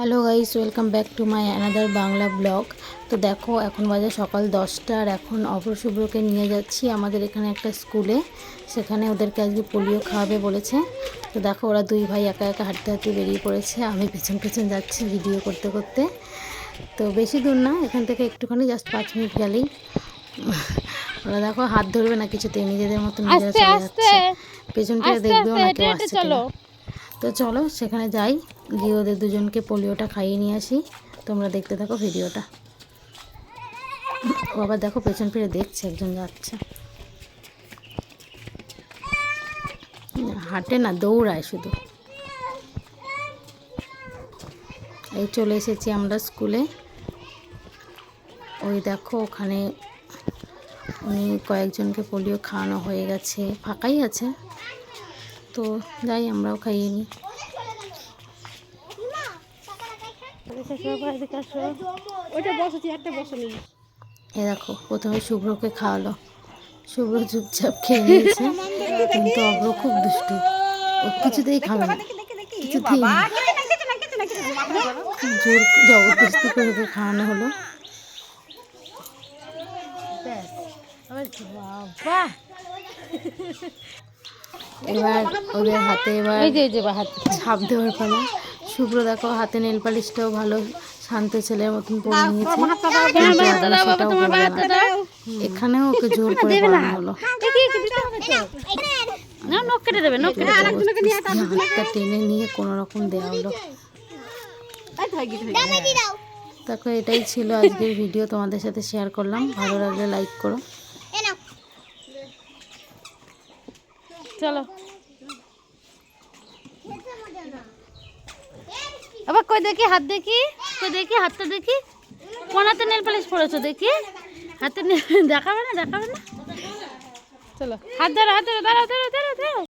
Hello guys welcome back to my another Bangla blog তো দেখো এখন বাজে সকাল দশটা আর এখন অপর শুভ্রকে নিয়ে যাচ্ছি আমাদের এখানে একটা স্কুলে। সেখানে ওদেরকে আজকে পোলিও খাওয়াবে বলেছে। তো দেখো ওরা দুই ভাই একা একা হাঁটতে হাঁটতে বেরিয়ে পড়েছে। আমি পেছন পেছন যাচ্ছি ভিডিও করতে করতে। তো বেশি দূর না এখান থেকে একটুখানি জাস্ট পাঁচ মিনিট গেলেই। ওরা দেখো হাত ধরবে না কিছুতে নিজেদের মতো নিজেরা চলে যাচ্ছে। পেছন থেকে দেখবেও না কেউ আসছে তো চলো সেখানে যাই। গিয়ে ওদের দুজনকে পোলিওটা খাইয়ে নিয়ে আসি। তোমরা দেখতে থাকো ভিডিওটা। ও আবার দেখো পেছন ফিরে দেখছে, একজন যাচ্ছে। হাঁটে না, দৌড়ায় শুধু। এই চলে এসেছি আমরা স্কুলে। ওই দেখো ওখানে উনি কয়েকজনকে পোলিও খাওয়ানো হয়ে গেছে, ফাঁকাই আছে। তো যাই আমরাও খাইয়ে নিই। ওইটা একটা বসেনি এ দেখো প্রথমে শুভ্রকে খাওয়ালো। শুভ্র চুপচাপ খেয়ে নিয়েছে কিন্তু অভ্র খুব দুষ্টু। ও কিছুতেই খাবে না। কিছুতেই জোর জবরদস্তি করে ওকে খাওয়ানো হলো। এবার ওদের হাতে এবার এই যে এই যে হাত। ছাপ দেওয়ার পালা। শুভ্র দেখো হাতে নেল পালিশটাও ভালো শান্ত ছেলের মতন পরে নিয়েছে। এখানেও ওকে জোর করে পড়ানো হলো হাতটা টেনে নিয়ে কোনো রকম দেওয়া হলো দেখো এটাই ছিল আজকের ভিডিও তোমাদের সাথে শেয়ার করলাম ভালো লাগলে লাইক করো চলো আবার কই দেখি, হাত দেখি, কই দেখি, হাতটা দেখি। কোন হাতে নেল পালিশ পড়েছো দেখি? হাতে দেখাবে না দেখাবে না? চলো। হাত ধরো হাত ধরো দাঁড়াও দাঁড়াও দাঁড়াও